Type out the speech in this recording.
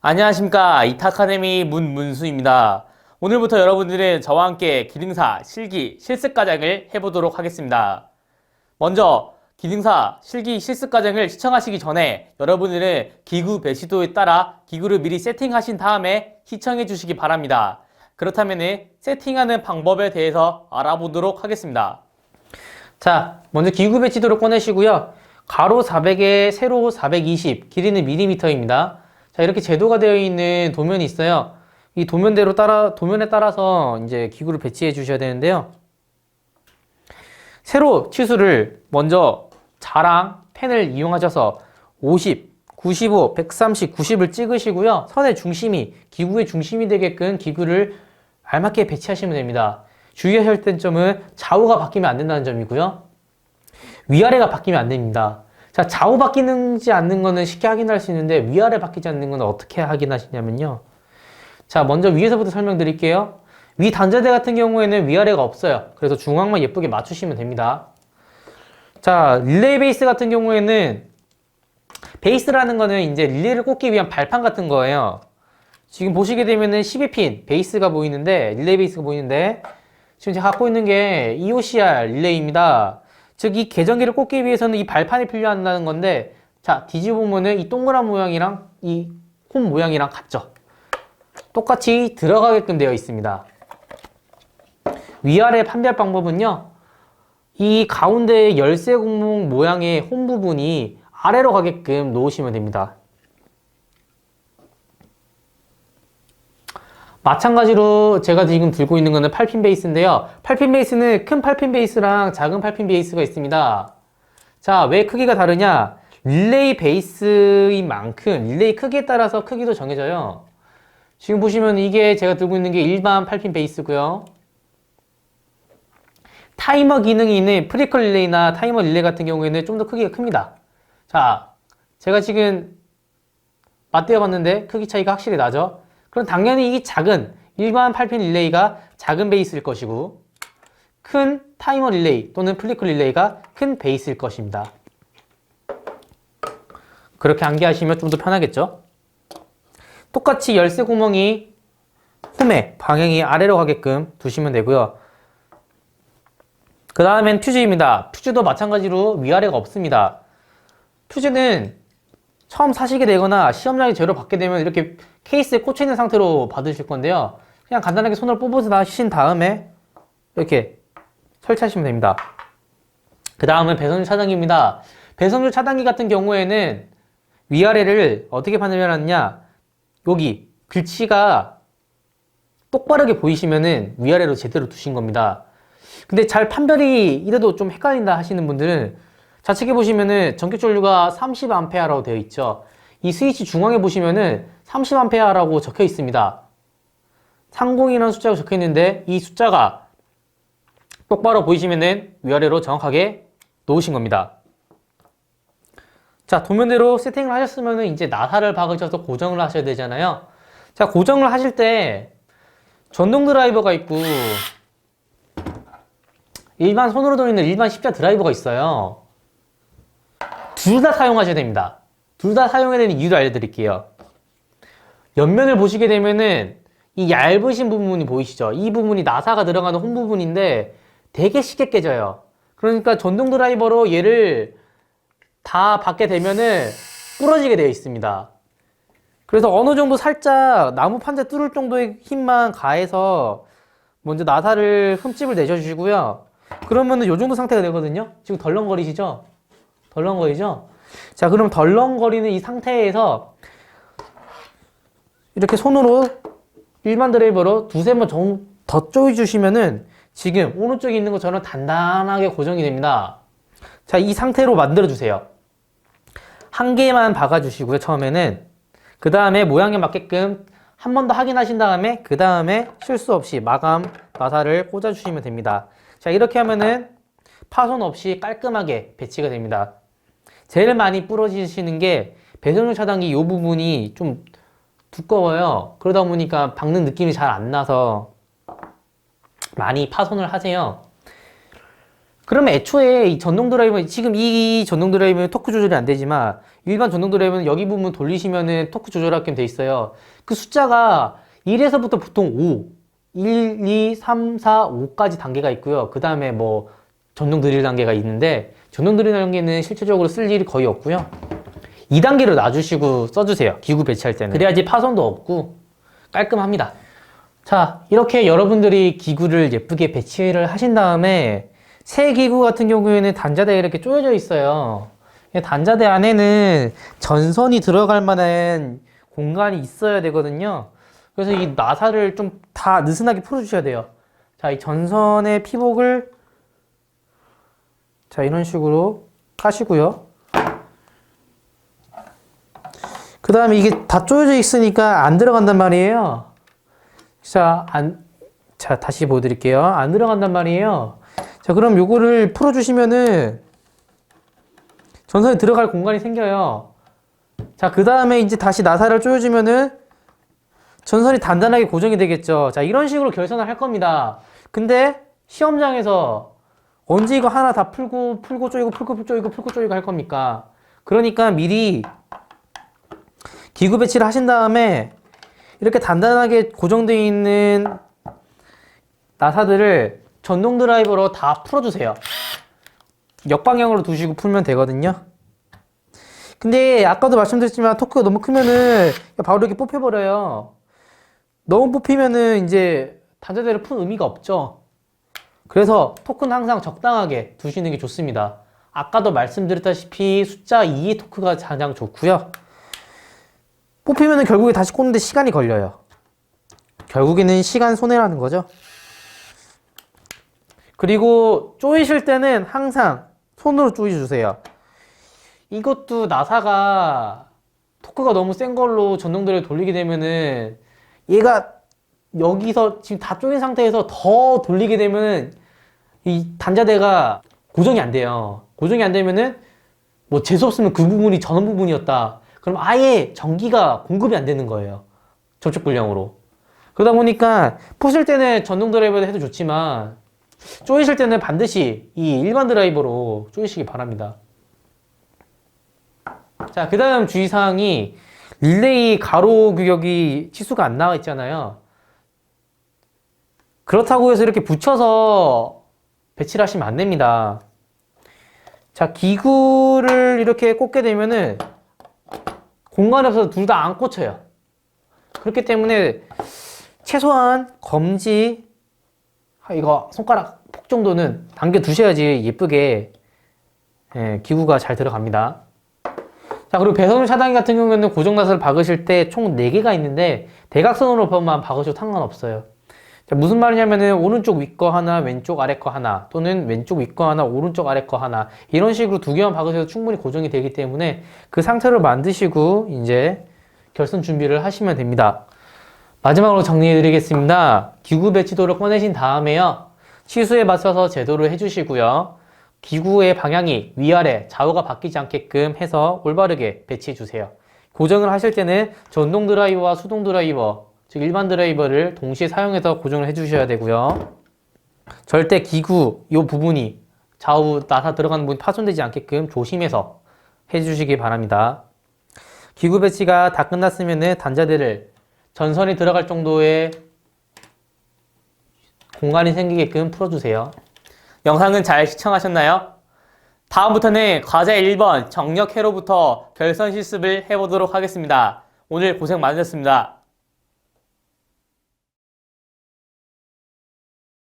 안녕하십니까 이타카데미 문문수입니다. 오늘부터 여러분들은 저와 함께 기능사 실기 실습 과정을 해보도록 하겠습니다. 먼저 기능사 실기 실습 과정을 시청하시기 전에 여러분들은 기구 배치도에 따라 기구를 미리 세팅하신 다음에 시청해 주시기 바랍니다. 그렇다면 세팅하는 방법에 대해서 알아보도록 하겠습니다. 자, 먼저 기구 배치도를 꺼내시고요. 가로 400에 세로 420, 길이는 밀리미터입니다. 자, 이렇게 제도가 되어 있는 도면이 있어요. 이 도면대로 따라, 도면에 따라서 이제 기구를 배치해 주셔야 되는데요. 세로 치수를 먼저 자랑 펜을 이용하셔서 50, 95, 130, 90을 찍으시고요. 선의 중심이, 기구의 중심이 되게끔 기구를 알맞게 배치하시면 됩니다. 주의하셔야 될 점은 좌우가 바뀌면 안 된다는 점이고요. 위아래가 바뀌면 안 됩니다. 자, 좌우 바뀌는지 않는 거는 쉽게 확인할 수 있는데 위아래 바뀌지 않는 건 어떻게 확인하시냐면요. 자, 먼저 위에서부터 설명드릴게요. 위 단자대 같은 경우에는 위아래가 없어요. 그래서 중앙만 예쁘게 맞추시면 됩니다. 자, 릴레이 베이스 같은 경우에는 베이스라는 거는 이제 릴레이를 꽂기 위한 발판 같은 거예요. 지금 보시게 되면은 12핀 베이스가 보이는데 릴레이 베이스가 보이는데 지금 제가 갖고 있는 게 EOCR 릴레이입니다. 즉 이 계전기를 꽂기 위해서는 이 발판이 필요한다는 건데 자 뒤집어 보면은 이 동그란 모양이랑 이 홈 모양이랑 같죠. 똑같이 들어가게끔 되어 있습니다. 위아래 판별 방법은요. 이 가운데 열쇠 구멍 모양의 홈 부분이 아래로 가게끔 놓으시면 됩니다. 마찬가지로 제가 지금 들고 있는 거는 8핀 베이스인데요. 8핀 베이스는 큰 8핀 베이스랑 작은 8핀 베이스가 있습니다. 자, 왜 크기가 다르냐? 릴레이 베이스인 만큼 릴레이 크기에 따라서 크기도 정해져요. 지금 보시면 이게 제가 들고 있는 게 일반 8핀 베이스고요. 타이머 기능이 있는 프리컬 릴레이나 타이머 릴레이 같은 경우에는 좀 더 크기가 큽니다. 자, 제가 지금 맞대어 봤는데 크기 차이가 확실히 나죠? 그럼 당연히 이 작은 일반 8핀 릴레이가 작은 베이스일 것이고 큰 타이머 릴레이 또는 플리클 릴레이가 큰 베이스일 것입니다. 그렇게 암기하시면 좀 더 편하겠죠? 똑같이 열쇠 구멍이 홈에 방향이 아래로 가게끔 두시면 되고요. 그 다음엔 퓨즈입니다. 퓨즈도 마찬가지로 위아래가 없습니다. 퓨즈는 처음 사시게 되거나 시험장에 재료 받게 되면 이렇게 케이스에 꽂혀 있는 상태로 받으실 건데요. 그냥 간단하게 손을 뽑아서 하신 다음에 이렇게 설치하시면 됩니다. 그 다음은 배선율 차단기입니다. 배선율 차단기 같은 경우에는 위아래를 어떻게 판별하느냐 여기 글씨가 똑바르게 보이시면은 위아래로 제대로 두신 겁니다. 근데 잘 판별이 이래도 좀 헷갈린다 하시는 분들은 좌측에 보시면은 전격 전류가 30A라고 되어 있죠. 이 스위치 중앙에 보시면은 30A라고 적혀 있습니다. 30이라는 숫자가 적혀 있는데 이 숫자가 똑바로 보이시면은 위아래로 정확하게 놓으신 겁니다. 자, 도면대로 세팅을 하셨으면은 이제 나사를 박으셔서 고정을 하셔야 되잖아요. 자, 고정을 하실 때 전동 드라이버가 있고 일반 손으로 돌리는 일반 십자 드라이버가 있어요. 둘 다 사용하셔야 됩니다. 둘 다 사용해야 되는 이유를 알려드릴게요. 옆면을 보시게 되면은 이 얇으신 부분이 보이시죠? 이 부분이 나사가 들어가는 홈 부분인데 되게 쉽게 깨져요. 그러니까 전동 드라이버로 얘를 다 받게 되면은 부러지게 되어 있습니다. 그래서 어느 정도 살짝 나무 판자 뚫을 정도의 힘만 가해서 먼저 나사를 흠집을 내셔주시고요. 그러면은 요 정도 상태가 되거든요. 지금 덜렁거리시죠? 덜렁거리죠? 자, 그럼 덜렁거리는 이 상태에서 이렇게 손으로 일반 드라이버로 두세 번더 조여주시면은 지금 오른쪽에 있는 것처럼 단단하게 고정이 됩니다. 자, 이 상태로 만들어주세요. 한 개만 박아주시고요, 처음에는. 그 다음에 모양에 맞게끔 한 번 더 확인하신 다음에, 그 다음에 실수 없이 마감 나사를 꽂아주시면 됩니다. 자, 이렇게 하면은 파손 없이 깔끔하게 배치가 됩니다. 제일 많이 부러지시는 게 배선율 차단기 이 부분이 좀 두꺼워요. 그러다 보니까 박는 느낌이 잘 안 나서 많이 파손을 하세요. 그러면 애초에 이 전동 드라이버 지금 이 전동 드라이브는 토크 조절이 안 되지만 일반 전동 드라이브는 여기 부분 돌리시면은 토크 조절하게 돼 있어요. 그 숫자가 1에서부터 보통 5, 1, 2, 3, 4, 5까지 단계가 있고요. 그 다음에 뭐 전동 드릴 단계가 있는데 전동 드릴 단계는 실질적으로 쓸 일이 거의 없고요. 2단계로 놔주시고 써주세요. 기구 배치할 때는. 그래야지 파손도 없고 깔끔합니다. 자, 이렇게 여러분들이 기구를 예쁘게 배치를 하신 다음에 새 기구 같은 경우에는 단자대가 이렇게 쪼여져 있어요. 이 단자대 안에는 전선이 들어갈 만한 공간이 있어야 되거든요. 그래서 이 나사를 좀 다 느슨하게 풀어주셔야 돼요. 자, 이 전선의 피복을 자, 이런 식으로 까시고요. 그 다음에 이게 다 쪼여져 있으니까 안 들어간단 말이에요. 자, 안, 자, 다시 보여드릴게요. 안 들어간단 말이에요. 자, 그럼 요거를 풀어주시면은 전선에 들어갈 공간이 생겨요. 자, 그 다음에 이제 다시 나사를 조여주면은 전선이 단단하게 고정이 되겠죠. 자, 이런 식으로 결선을 할 겁니다. 근데 시험장에서 언제 이거 하나 다 풀고, 풀고 조이고, 풀고 조이고, 풀고 조이고 할 겁니까? 그러니까 미리 기구 배치를 하신 다음에 이렇게 단단하게 고정되어 있는 나사들을 전동 드라이버로 다 풀어주세요. 역방향으로 두시고 풀면 되거든요. 근데 아까도 말씀드렸지만 토크가 너무 크면은 바로 이렇게 뽑혀버려요. 너무 뽑히면은 이제 단자대를 푼 의미가 없죠. 그래서 토크는 항상 적당하게 두시는 게 좋습니다. 아까도 말씀드렸다시피 숫자 2의 토크가 가장 좋고요. 뽑히면은 결국에 다시 꽂는데 시간이 걸려요. 결국에는 시간 손해라는 거죠. 그리고 조이실 때는 항상 손으로 조이주세요. 이것도 나사가 토크가 너무 센 걸로 전동들을 돌리게 되면은 얘가 여기서 지금 다 조인 상태에서 더 돌리게 되면은 이 단자대가 고정이 안 돼요. 고정이 안 되면은 뭐 재수 없으면 그 부분이 전원 부분이었다. 그럼 아예 전기가 공급이 안 되는 거예요. 접촉 불량으로. 그러다 보니까 푸실 때는 전동 드라이버도 해도 좋지만 조이실 때는 반드시 이 일반 드라이버로 조이시기 바랍니다. 자, 그 다음 주의사항이 릴레이 가로 규격이 치수가 안 나와 있잖아요. 그렇다고 해서 이렇게 붙여서 배치를 하시면 안 됩니다. 자, 기구를 이렇게 꽂게 되면은 공간이 없어서 둘 다 안 꽂혀요. 그렇기 때문에 최소한 검지 아, 이거 손가락 폭 정도는 당겨 두셔야지 예쁘게 예, 기구가 잘 들어갑니다. 자 그리고 배선물 차단기 같은 경우에는 고정 나사를 박으실 때 총 4개가 있는데 대각선으로만 박으셔도 상관없어요. 자, 무슨 말이냐면은 오른쪽 위 거 하나, 왼쪽 아래 거 하나, 또는 왼쪽 위 거 하나, 오른쪽 아래 거 하나 이런 식으로 두 개만 박으셔도 충분히 고정이 되기 때문에 그 상태를 만드시고 이제 결선 준비를 하시면 됩니다. 마지막으로 정리해 드리겠습니다. 기구 배치도를 꺼내신 다음에요. 치수에 맞춰서 제도를 해주시고요. 기구의 방향이 위아래 좌우가 바뀌지 않게끔 해서 올바르게 배치해 주세요. 고정을 하실 때는 전동 드라이버와 수동 드라이버, 즉 일반 드라이버를 동시에 사용해서 고정을 해 주셔야 되고요. 절대 기구 이 부분이 좌우 나사 들어가는 부분이 파손되지 않게끔 조심해서 해 주시기 바랍니다. 기구 배치가 다 끝났으면 단자대를 전선이 들어갈 정도의 공간이 생기게끔 풀어주세요. 영상은 잘 시청하셨나요? 다음부터는 과제 1번 정력 회로부터 결선 실습을 해보도록 하겠습니다. 오늘 고생 많으셨습니다.